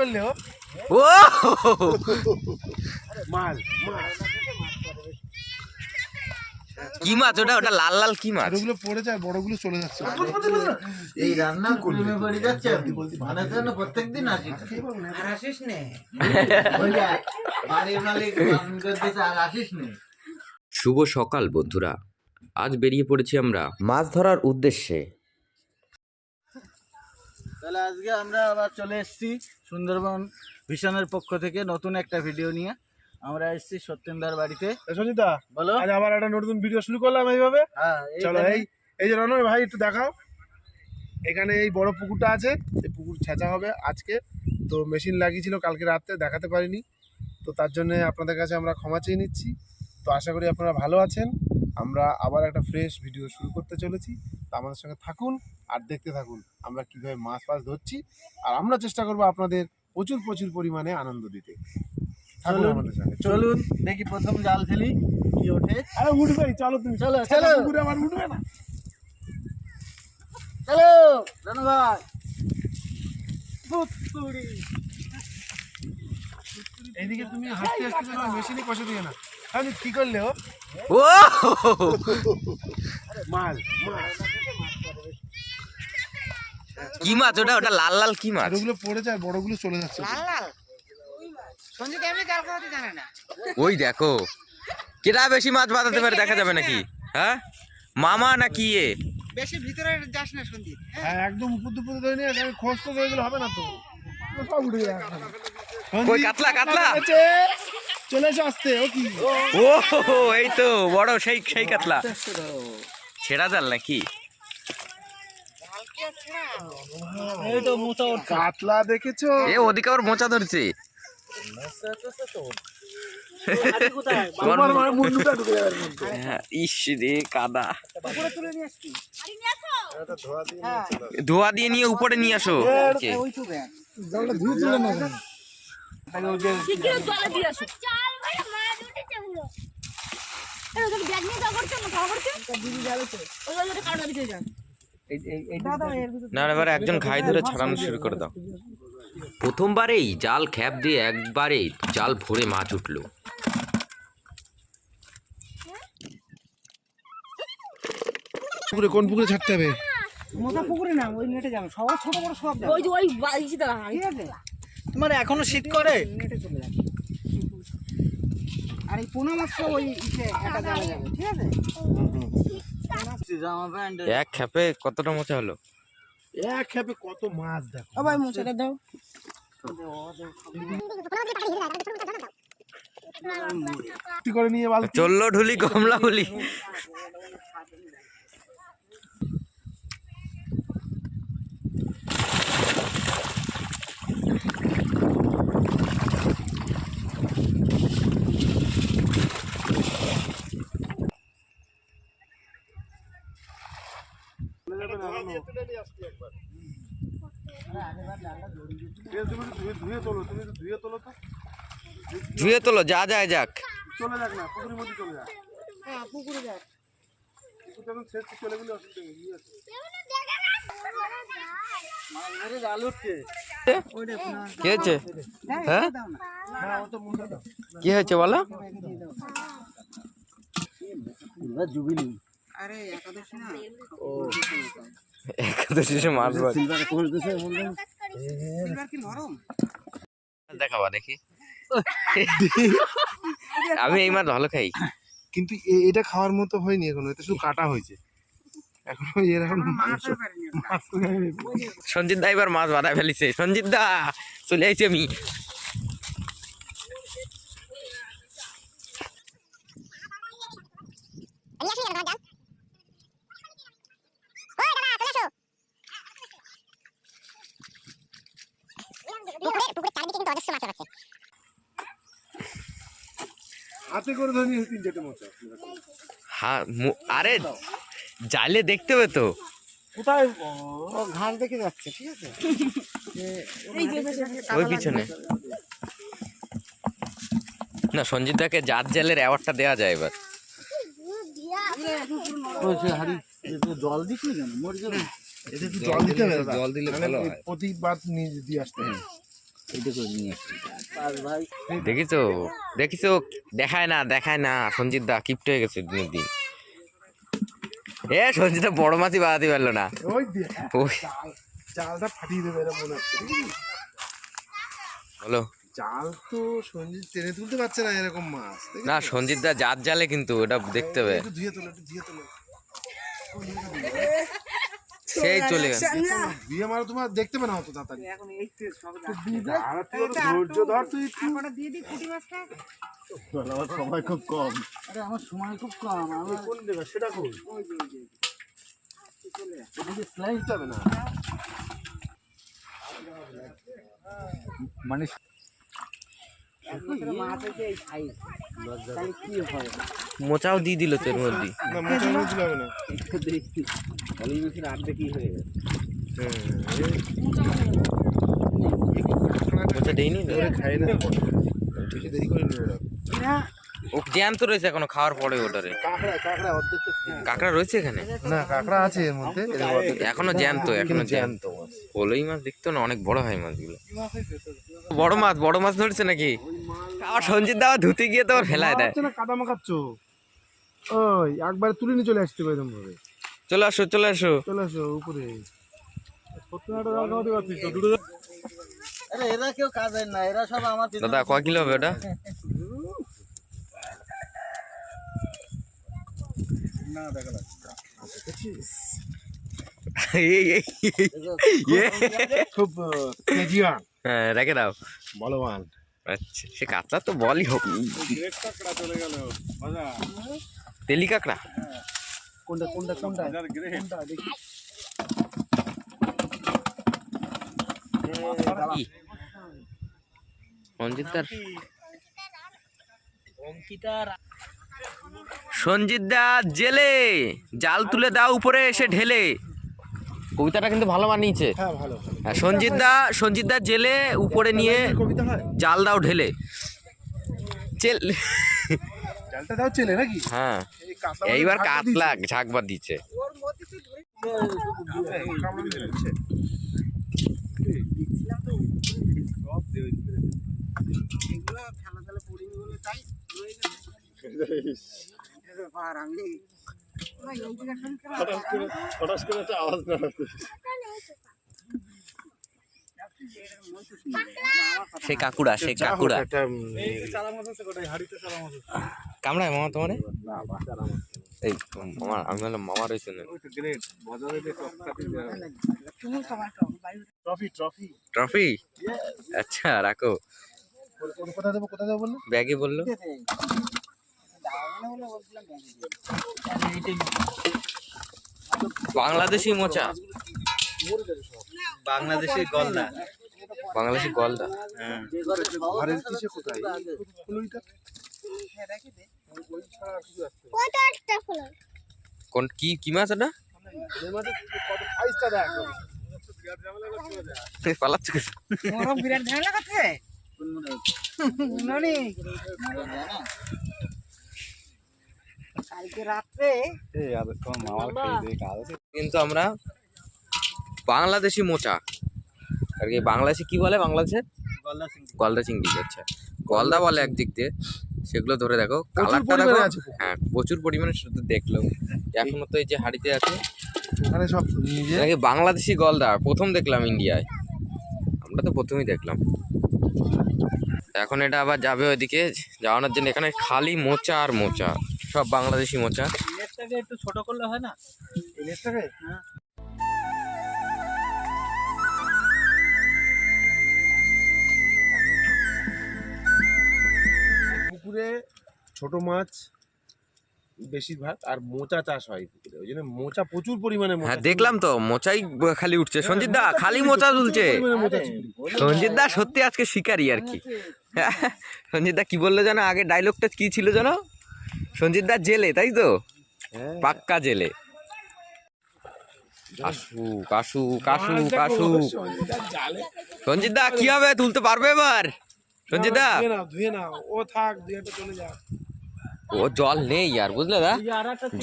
করলে ও! ও মাল মাল। কি মাছ? ওটা ওটা লাল লাল কি মাছ? ছোটগুলো পড়ে যায় বড়গুলো চলে যাচ্ছে। এই রান্না প্রেমে পড়ে যাচ্ছে মানে যেন প্রত্যেকদিন আসি আর আসিস নে। মালিক আর আসিস নে। শুভ সকাল বন্ধুরা। আজ বেরিয়ে পড়েছি আমরা মাছ ধরার উদ্দেশ্যে। তাহলে আজকে আমরা আবার চলে এসেছি সুন্দরবন ভিশনের পক্ষ থেকে নতুন একটা ভিডিও নিয়ে। আমরা এসেছি সত্যেন্দার বাড়িতে। সজিতা বলো। আজ আবার একটা নতুন ভিডিও শুরু করলাম এইভাবে। হ্যাঁ চলো এই এই যে রনয় ভাই একটু দেখাও। এখানে এই বড় পুকুরটা আছে। এই পুকুর ছেঁচা হবে আজকে। তো মেশিন লাগিয়েছিল কালকে রাতে দেখাতে পারিনি। তো তার জন্য আপনাদের কাছে আমরা ক্ষমা চেয়ে নিচ্ছি। তো আশা করি আপনারা ভালো আছেন। আমরা আবার একটা ফ্রেশ ভিডিও শুরু করতে চলেছি। তো আমাদের সঙ্গে থাকুন আর দেখতে থাকুন আমরা কীভাবে মাছ ফাছ ধরছি। আর আমরা চেষ্টা করব আপনাদের প্রচুর প্রচুর পরিমাণে আনন্দ দিতে। থাকুন চলুন, আমাদের সঙ্গে। চলুন। দেখি প্রথম জাল ফেলি কি ওঠে? আরে উঠবে চলো তুমি। চলো, চলো চলো। পুকুরে আমার উঠবে না। চলো রানু এইদিকে তুমি হাঁটতে হাঁটতে তোমার মেশিনে কষে দিয়ে না। আমি কি করলে ও? ও কি মাছ? ওটা ওটা লাল লাল কি মাছ? ওগুলো পড়ে যায় বড়গুলো চলে যাচ্ছে। লাল লাল। সঞ্জিত এমনি জাল খাওয়াতে জানে না? ওই দেখো। কেটা বেশি মাছ বাঁধাতে পারে দেখা যাবে নাকি? হ্যাঁ? মামা না কি এ? বেশি ভিতরে যাস না সঞ্জিত হ্যাঁ? হ্যাঁ, একদম উপর দুপুর ধরে নিয়ে খোঁজ তো হয়ে গেলে হবে না তো। সব উঠে যায় কই কাতলা কাতলা চলে এসে আসতে ও কি? ও এই তো বড় সেই সেই কাতলা। ছেড়া জাল নাকি? এই তো কাতলা দেখেছ? এ ওদিকে আবার মোচা ধরছে। হ্যাঁ, ধোয়া দিয়ে নিয়ে উপরে নিয়ে আসো। না এবার একজন ঘাই ধরে ছাড়ানো শুরু করে দাও। প্রথমবারেই জাল খ্যাপ দিয়ে একবারে জাল ভরে মাছ উঠল। পুকুরে কোন পুকুরে ছাড়তে হবে? মোটা পুকুরে না ওই নেটে যাবে। সবার ছোট বড় সব ওই ওই ঠিক আছে? তোমার এখনও শীত করে? নেটে চলে যাবে আর এই পোনা মাছটা ওই যাবে ঠিক আছে? জামা প্যান্ট। এক খ্যাপে কতটা মোচা হলো? এক খেপে কত মাছ দেখো। ও ভাই মোচাটা দাও। কি করে নিয়ে বাল চলল ঢুলি কমলা বলি ধুয়ে ধুয়ে তোলো তুমি ধুয়ে তোলো তো ধুয়ে তোলো যা যায় যাক। চলে যাক না পুকুরের মধ্যে চলে যাক হ্যাঁ পুকুরে যাক। যখন শেষ চলে গেলে অসুবিধা নেই কি হয়েছে হ্যাঁ হ্যাঁ? দাও না। না ও তো মুন্ডা দাও। কি হয়েছে বলো? জুবিলি। একাদশী মাছ দেখাবা দেখি। আমি এই মাছ ভালো খাই। কিন্তু এ- এটা খাওয়ার মতো হয়নি এখনও এটা শুধু কাটা হয়েছে। এখনও সঞ্জিত দা এবার মাছ বাঁধা ফেলিছে। সঞ্জিত দা চলে আইছি আমি। হাতে করে ধরে নিয়ে তিন চারটে মোচা হ্যাঁ আরে জালে দেখতে হবে তো। কোথায়? ঘাস দেখে যাচ্ছে ঠিক আছে? ওই পিছনে। না সঞ্জিত দাকে জাত জালের অ্যাওয়ার্ডটা দেওয়া যায় এবার। তো জল দিতে জল দিলে ভালো হয়। প্রতিবার নিয়ে দিয়ে আসতে হবে। দেখিছো? দেখিছো? দেখায় না দেখায় না। সঞ্জিত দা কিপ্ট হয়ে গেছে দিনের দিন। এ সঞ্জিত দা বড় মাছই বাড়াতে পারল না। ওই দিয়ে ওই। জালটা ফাটিয়ে দেবে মনে হচ্ছে বলো। জাল তো সঞ্জিত টেনে তুলতে পারছে না এরকম মাছ না সঞ্জিত দা জাত জালে কিন্তু ওটা দেখতে হবে। ধুয়ে তোলো ধুয়ে তোলো। সেই চলে গেল ধুয়ে মারো তোমার দেখতে পাবে না অত তাড়াতাড়ি। আর তুই ধৈর্য ধর তুই দিয়ে মাছটা। আমার সময় খুব কম। আরে আমার সময় খুব কম আমার কোন দেবে সেটা কই? স্লাইস যাবে না। মানে মাছ এই সাইজ তাহলে কি হবে? মোচাও দিয়ে দিল তোর মধ্যে। না মোটা মোচ হয়ে তো? ও জ্যান্ত রয়েছে এখনও খাওয়ার পরে ওটারে। কাঁকড়া রয়েছে এখানে? না কাঁকড়া আছে এর মধ্যে। এখনও জ্যান্ত এখনও জ্যান্ত। কলই মাছ দেখতো না অনেক বড় হয় মাছগুলো। বড় মাছ বড় মাছ ধরছে নাকি? আর সঞ্জিত দা আবার ধুতে গিয়ে তো আবার ফেলায় দেয়। কাদা মাখাচ্ছ? ওই একবার তুলে নিয়ে চলে আসতে পারে এরকম ভাবে। চলে আসো চলে আসো। চলে আসো উপরে। এরা কেউ না এরা সব আমার দাদা কয় কিলো হবে ওটা? এই, এই, এই। খুব হ্যাঁ রেখে দাও। বলবান। আচ্ছা সে কাঁচা তো বলই হোক। তেলি কাঁকড়া? কোনটা কোনটা কোনটা? কোনটা দেখি। কি? সঞ্জিত দার? সঞ্জিত দা জেলে জাল তুলে দাও উপরে এসে ঢেলে। কবিতাটা কিন্তু ভালো বানিয়েছে হ্যাঁ ভালো। হ্যাঁ, সঞ্জিত দা সঞ্জিত দা জেলে উপরে নিয়ে কবিতা হয়। জাল দাও ঢেলে। চেল জালটা দাও চেলে নাকি? হ্যাঁ কাতলা এইবার ঝাঁক কাতলা ঝাঁকবার দিচ্ছে পড়িনি বলে তাই ওই জায়গা শুনতে সে কাকুড়া সে কাকুড়া একটা, কামড়ায় মামা তোমার? এই মামা আমি বললাম মামা রয়েছে ট্রফি ট্রফি ট্রফি আচ্ছা রাখো। কোথায় দেবো কোথায় দেবো বললে? ব্যাগে বলল। বাংলাদেশি মোচা। বাংলাদেশি গলদা। বাংলাদেশি গলদা। কোথায়? কোন কি কি মাছ তুই পালাচ্ছ বিরাট ঝামেলা করছে কিন্তু আমরা বাংলাদেশি মোচা। আর কি বাংলাদেশে কি বলে বাংলাদেশে? গলদা চিংড়ি। গলদা চিংড়ি আচ্ছা। গলদা বলে একদিক দিয়ে। সেগুলো ধরে দেখো কালারটা দেখো। পরিমাণে হ্যাঁ প্রচুর পরিমাণে শুধু দেখলাম। এখনও তো এই যে হাড়িতে আছে। এখানে সব নিজে নাকি বাংলাদেশি গলদা প্রথম দেখলাম ইন্ডিয়ায়। আমরা তো প্রথমেই দেখলাম। এখন এটা আবার যাবে ওইদিকে। যাওয়ানোর জন্য এখানে খালি মোচা আর মোচা। সব বাংলাদেশি মোচা। নেটটাকে একটু ছোট করলে হয় না? নেটটাকে? পুকুরে ছোট মাছ বেশিরভাগ আর মোচা চাষ হয় পুকুরে। ওই জন্য মোচা প্রচুর পরিমাণে হ্যাঁ দেখলাম তো মোচাই খালি উঠছে। সঞ্জিত দা খালি মোচা তুলছে। সঞ্জিত দা সত্যি আজকে শিকারি আর কি। সঞ্জিত দা কি বলল জানো আগে ডায়লগটা কি ছিল জানো সঞ্জিত দা জেলে তাই তো? পাক্কা জেলে। কাশু কাশু কাশু কাশু সঞ্জিত দা কি হবে? তুলতে পারবে এবার? সঞ্জিত দা ও থাক চলে যা ও জল নেই আর বুঝলে দা?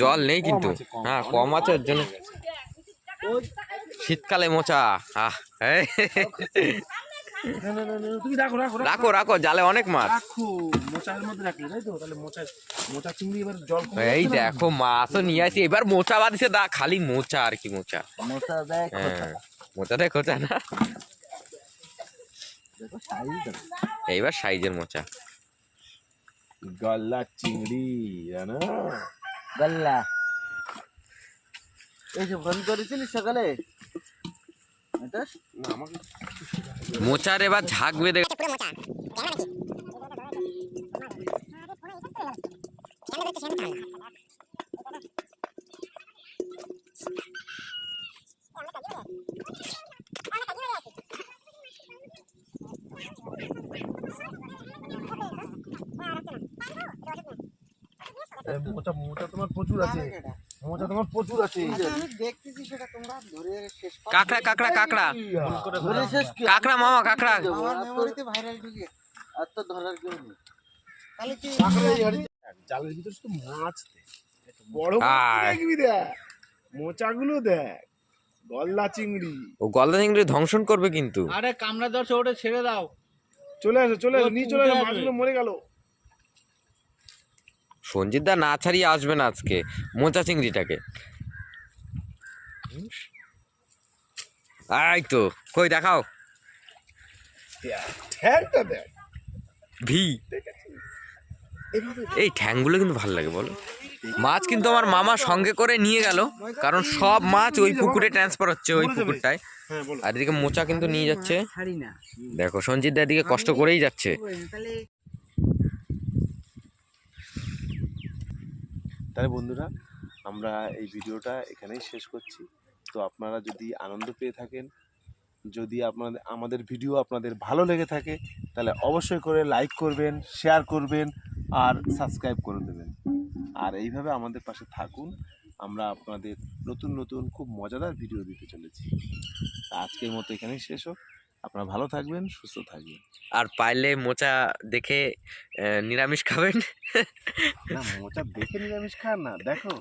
জল নেই কিন্তু। হ্যাঁ কম আছে ওর জন্য। শীতকালে মোচা তুমি রাখো রাখো রাখো। রাখো জালে অনেক মাছ। রাখো মোচার মধ্যে রাখলে তাই তো? তাহলে মোচা মোচা চিংড়ি এবার জল কমে এই দেখো মাছও নিয়ে আসি। এবার মোচা বাঁধিছে দা খালি মোচা আর কি মোচা। দেয় হ্যাঁ খোঁচা। না। এইবার সাইজের মোচা। গলা চিংড়ি জানো? গাল্লা। এই যে ফোন করেছিলিস সকালে? আমাকে মোচার এবার ঝাঁক বেঁধে মোচা। মোচা তোমার প্রচুর আছে। মোচা তোমার প্রচুর আছে। আমি দেখতেছি সেটা তোমরা ধরে শেষ করো। কাঁকড়া কাঁকড়া কাঁকড়া। ধরে শেষ কি? কাঁকড়া মামা কাঁকড়া। আমার মেমোরিতে ভাইরাল ঢুকে আর তো ধরার কেউ নেই। তাহলে কি কাঁকড়া এই হাড়িতে- জালের ভিতরে শুধু মাছ দেখ। বড় মাছ দেখবি দেখ। মোচাগুলো দেখ। গলদা চিংড়ি। ও গলদা চিংড়ি ধ্বংসন করবে কিন্তু। আরে কামড়া ধরছে ওটা ছেড়ে দাও। চলে আসো চলে আসো নিয়ে চলে আসো মাছগুলো মরে গেল। সঞ্জিত দা না ছাড়িয়ে আসবে না আজকে মোচা চিংড়িটাকে। এই তো কই দেখাও। ভি। এই ঠ্যাংগুলো কিন্তু ভালো লাগে বলো। মাছ কিন্তু আমার মামা সঙ্গে করে নিয়ে গেল কারণ সব মাছ ওই পুকুরে ট্রান্সফার হচ্ছে ওই পুকুরটায়। হ্যাঁ আর এদিকে মোচা কিন্তু নিয়ে যাচ্ছে। দেখো সঞ্জিত দা এদিকে কষ্ট করেই যাচ্ছে। তাহলে বন্ধুরা, আমরা এই ভিডিওটা এখানেই শেষ করছি। তো আপনারা যদি আনন্দ পেয়ে থাকেন, যদি আপনাদের আমাদের ভিডিও আপনাদের ভালো লেগে থাকে, তাহলে অবশ্যই করে লাইক করবেন শেয়ার করবেন, আর সাবস্ক্রাইব করে দেবেন। আর এইভাবে আমাদের পাশে থাকুন, আমরা আপনাদের নতুন নতুন, খুব মজাদার ভিডিও দিতে চলেছি। আজকের মতো এখানেই শেষ হোক। আপনারা ভালো থাকবেন সুস্থ থাকবেন। আর পাইলে মোচা দেখে নিরামিষ খাবেন। না মোচা দেখে নিরামিষ খান না দেখো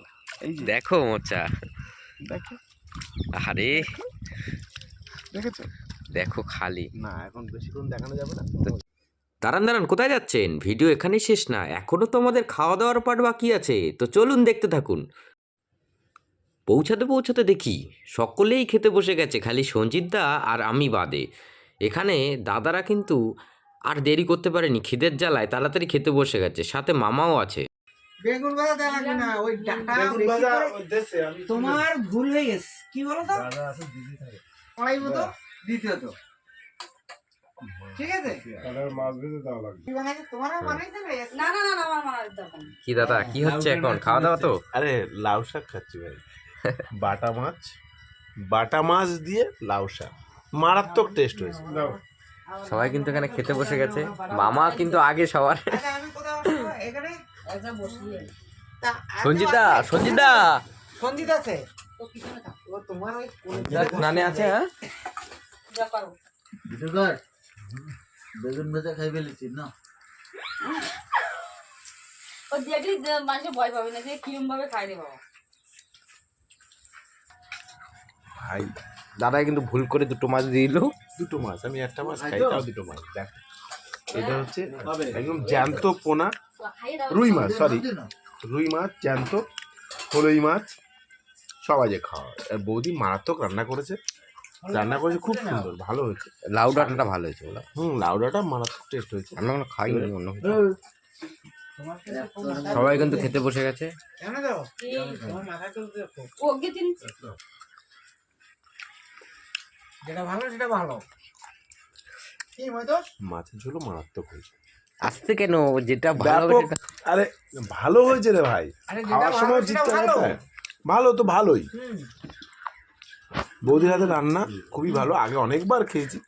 এই যে। দেখো মোচা। দেখো। আরে দেখেছ? দেখো খালি। না এখন বেশিক্ষণ দেখানো যাবে না। দাঁড়ান দাঁড়ান কোথায় যাচ্ছেন? ভিডিও এখানেই শেষ না এখনও তো আমাদের খাওয়া দাওয়ার পাট বাকি আছে তো চলুন দেখতে থাকুন। পৌঁছাতে পৌঁছাতে দেখি সকলেই খেতে বসে গেছে খালি সঞ্জিত দা আর আমি বাদে। এখানে দাদারা কিন্তু আর দেরি করতে পারেনি। খিদের জ্বালায় তাড়াতাড়ি খেতে বসে গেছে সাথে মামাও আছে। বেগুন ভাজা দেওয়া লাগবে না ওই ডাটা তোমার ভুল হয়ে গেছে। কি বলো তো কড়াই মতো দ্বিতীয়ত। ঠিক আছে? দাদা কি হচ্ছে এখন? খাওয়া দাওয়া তো? আরে লাউ শাক খাচ্ছি ভাই। বাটা মাছ বাটা মাছ দিয়ে লাউ শাক। মারাত্মক টেস্ট হয়েছে। সবাই কিন্তু এখানে খেতে বসে গেছে। মামা কিন্তু আগে সবার। সঞ্জিতা সঞ্জিত! আছে নানে আছে হ্যাঁ? বেগুন ভাজা খাই ফেলেছি না ও দেখলি মানুষে ভয় পাবে না যে কিরম ভাবে খাই রে বাবা ভাই। দাদা কিন্তু ভুল করে দুটো মাছ দিয়ে দিল। দুটো মাছ আমি একটা মাছ খাই তাও দুটো মাছ দেখ। এটা হচ্ছে একদম জ্যান্ত পোনা রুই মাছ সরি রুই মাছ জ্যান্ত হলুই মাছ সবাই যে খাওয়া আর বৌদি মারাত্মক রান্না করেছে। রান্না করেছে খুব সুন্দর ভালো হয়েছে। লাউ ডাঁটাটা ভালো হয়েছে বলো হুম লাউডাটা মারাত্মক টেস্ট হয়েছে। আমরা কোনো খাই নি অন্য কিছু। সবাই কিন্তু খেতে বসে গেছে। যেটা ভালো সেটা ভালো। কি মাছের ঝোলও মারাত্মক হয়েছে। আসতে কেন? যেটা ভালো ব্যাপক আরে ভালো হয়েছে রে ভাই। আরে যেটা খাওয়ার ভালো সময় সেটা জিততে ভালো। ভালো তো ভালোই। হুম। বৌদির হাতে রান্না খুবই ভালো। আগে অনেকবার খেয়েছি।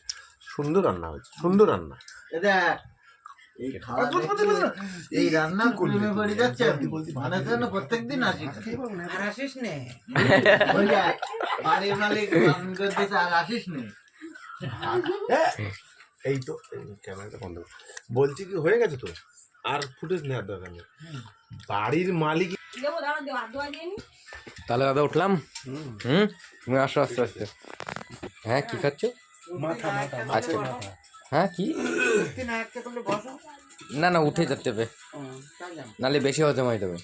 সুন্দর রান্না হয়েছে সুন্দর রান্না। এটা এই খাওয়া এই রান্না যাচ্ছে প্রত্যেকদিন আসি আর আসিস নে? বাড়ির মালিক করতেছে আর আসিস নে। হ্যাঁ, এই তো এই ক্যামেরাটা বন্ধ বলছি কি হয়ে গেছে তো? আর ফুটেজ নেওয়ার দরকার নেই। বাড়ির মালিক তাহলে দাদা উঠলাম। হুম। তুমি আসো আস্তে আস্তে। হ্যাঁ কি খাচ্ছ? মাথা মাথা আচ্ছা হ্যাঁ কি? না না উঠে যেতে হবে। নাহলে নালে বেশি হজম হয়ে যাবে।